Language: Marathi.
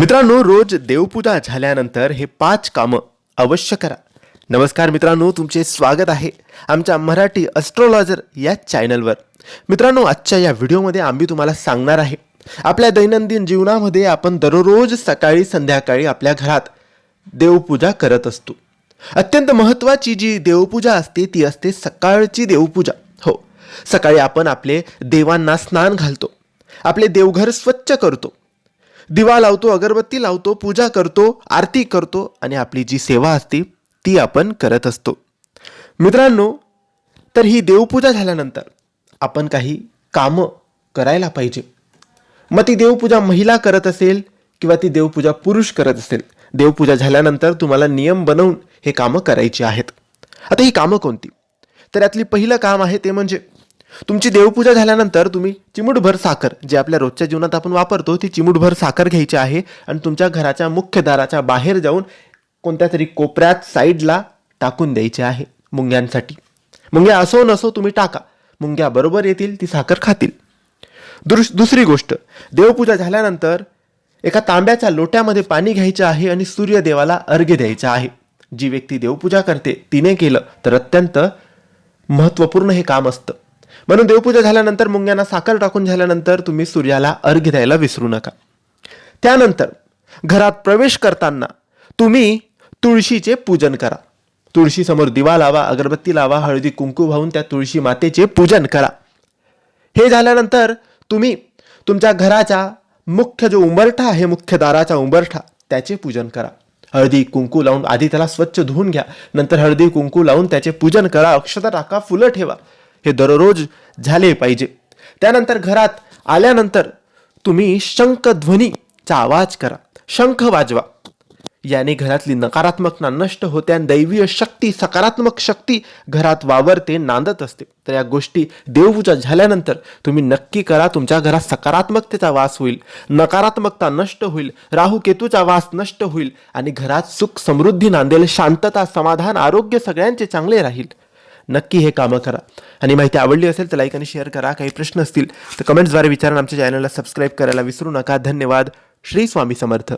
मित्रांनो रोज देवपूजा झाल्यानंतर हे पाच कामं अवश्य करा. नमस्कार मित्रांनो तुमचे स्वागत आहे आमच्या मराठी अस्ट्रोलॉजर या चॅनलवर मित्रांनो आजच्या या व्हिडिओमध्ये आम्ही तुम्हाला सांगणार आहे आपल्या दैनंदिन जीवनामध्ये आपण दररोज सकाळी संध्याकाळी आपल्या घरात देवपूजा करत असतो. अत्यंत महत्त्वाची जी देवपूजा असते ती असते सकाळची देवपूजा. हो सकाळी आपण आपले देवांना स्नान घालतो. आपले देवघर स्वच्छ करतो. दिवा लावतो अगरबत्ती लावतो पूजा करतो आरती करतो आणि आपली जी सेवा असते ती आपण करत असतो. मित्रांनो तर ही देवपूजा झाल्यानंतर आपण काही कामं करायला पाहिजे. मग ती देवपूजा महिला करत असेल किंवा ती देवपूजा पुरुष करत असेल देवपूजा झाल्यानंतर तुम्हाला नियम बनवून हे कामं करायची आहेत. आता ही कामं कोणती? तर यातली पहिलं काम आहे ते म्हणजे तुमची देवपूजा झाल्यानंतर तुम्ही चिमूटभर साखर जे आपल्या रोजच्या जीवनात आपण वापरतो ती चिमूटभर साखर घ्यायची आहे आणि तुमच्या घराच्या मुख्य दाराच्या बाहेर जाऊन कोणत्या तरी कोपऱ्यात साईडला टाकून द्यायची आहे मुंग्यांसाठी. मुंग्या असो नसो तुम्ही टाका. मुंग्या बरोबर येतील ती साखर खातील. दुस दुसरी गोष्ट देवपूजा झाल्यानंतर एका तांब्याच्या लोट्यामध्ये पाणी घ्यायचं आहे आणि सूर्यदेवाला अर्घ्य द्यायचं आहे. जी व्यक्ती देवपूजा करते तिने केलं तर अत्यंत महत्त्वपूर्ण हे काम असतं. म्हणून देवपूजा झाल्यानंतर मुंग्यांना साखर टाकून झाल्यानंतर तुम्ही सूर्याला अर्घ्य द्यायला विसरू नका. त्यानंतर घरात प्रवेश करताना तुम्ही तुळशीचे पूजन करा. तुळशीसमोर दिवा लावा अगरबत्ती लावा हळदी कुंकू वाहून त्या तुळशी मातेचे पूजन करा. हे झाल्यानंतर तुम्ही तुमच्या घराचा मुख्य जो उंबरठा आहे मुख्य दाराचा उंबरठा त्याचे पूजन करा. हळदी कुंकू लावून आधी त्याला स्वच्छ धुवून घ्या. नंतर हळदी कुंकू लावून त्याचे पूजन करा. अक्षता टाका फुलं ठेवा. हे दररोज झाले पाहिजे. त्यानंतर घरात आल्यानंतर तुम्ही शंखध्वनीचा आवाज करा. शंख वाजवा. याने घरातली नकारात्मकता नष्ट होते आणि दैवीय शक्ती सकारात्मक शक्ती घरात वावरते नांदत असते. तर या गोष्टी देवपूजा झाल्यानंतर तुम्ही नक्की करा तुमच्या घरात सकारात्मकतेचा वास होईल नकारात्मकता नष्ट होईल राहू केतूचा वास नष्ट होईल आणि घरात सुख समृद्धी नांदेल शांतता समाधान आरोग्य सगळ्यांचे चांगले राहील. नक्की हे कामं करा. आणि माहिती आवडली असेल तर लाईक आणि शेअर करा. काही प्रश्न असतील तर कमेंट्सद्वारे विचारून आमच्या चॅनलला सबस्क्राईब करायला विसरू नका. धन्यवाद. श्री स्वामी समर्थ.